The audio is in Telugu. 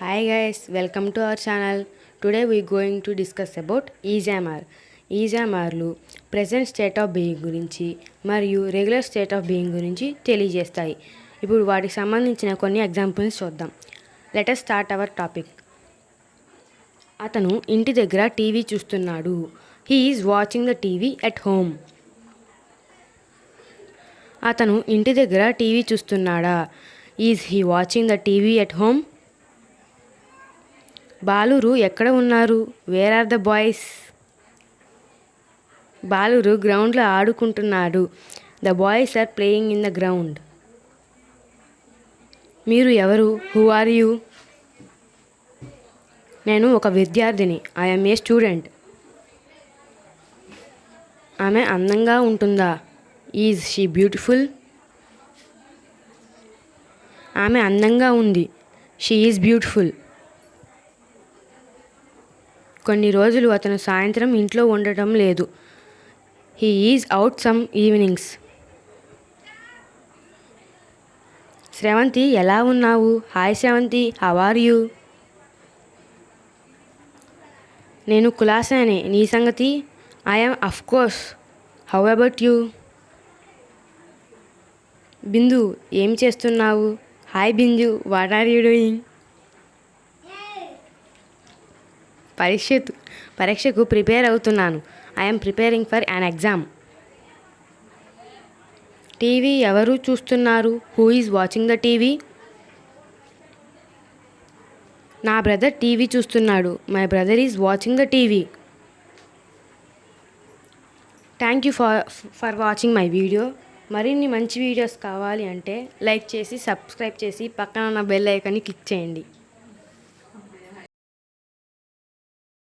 Hi guys, welcome to our channel. Today we going to discuss about EJMR. ఈజామార్లు ప్రజెంట్ స్టేట్ ఆఫ్ బీయింగ్ గురించి మరియు రెగ్యులర్ స్టేట్ ఆఫ్ బీయింగ్ గురించి తెలియజేస్తాయి. ఇప్పుడు వాటికి సంబంధించిన కొన్ని ఎగ్జాంపుల్స్ చూద్దాం. లెటర్ స్టార్ట్ అవర్ టాపిక్ అతను ఇంటి దగ్గర టీవీ చూస్తున్నాడు. He is watching the TV at home అతను ఇంటి దగ్గర TV చూస్తున్నాడా? Is he watching the TV at home బాలురు ఎక్కడ ఉన్నారు? వేర్ ఆర్ ద బాయ్స్ బాలురు గ్రౌండ్లో ఆడుకుంటున్నాడు. The boys are playing in the ground మీరు ఎవరు? హూ ఆర్ యూ నేను ఒక విద్యార్థిని. ఐఎమ్ ఏ స్టూడెంట్ ఆమె అందంగా ఉంటుందా? ఈజ్ షీ బ్యూటిఫుల్ ఆమె అందంగా ఉంది. షీ ఈజ్ బ్యూటిఫుల్ కొన్ని రోజులు అతను సాయంత్రం ఇంట్లో ఉండటం లేదు. He is out some evenings Shravanthi ఎలా ఉన్నావు? Hi Shravanthi how are you నేను కులాసానే. నీ సంగతి? I'm of course how about you Bindu ఏం చేస్తున్నావు? Hi Bindu. What are you doing పరీక్ష పరీక్షకు ప్రిపేర్ అవుతున్నాను. I'm preparing for an exam TV ఎవరు చూస్తున్నారు? Who is watching the TV? నా బ్రదర్ టీవీ చూస్తున్నాడు. My brother is watching the TV. Thank you for for watching my video మరిన్ని మంచి వీడియోస్ కావాలి అంటే లైక్ చేసి సబ్స్క్రైబ్ చేసి పక్కన ఉన్న బెల్ ఐకాన్ని క్లిక్ చేయండి.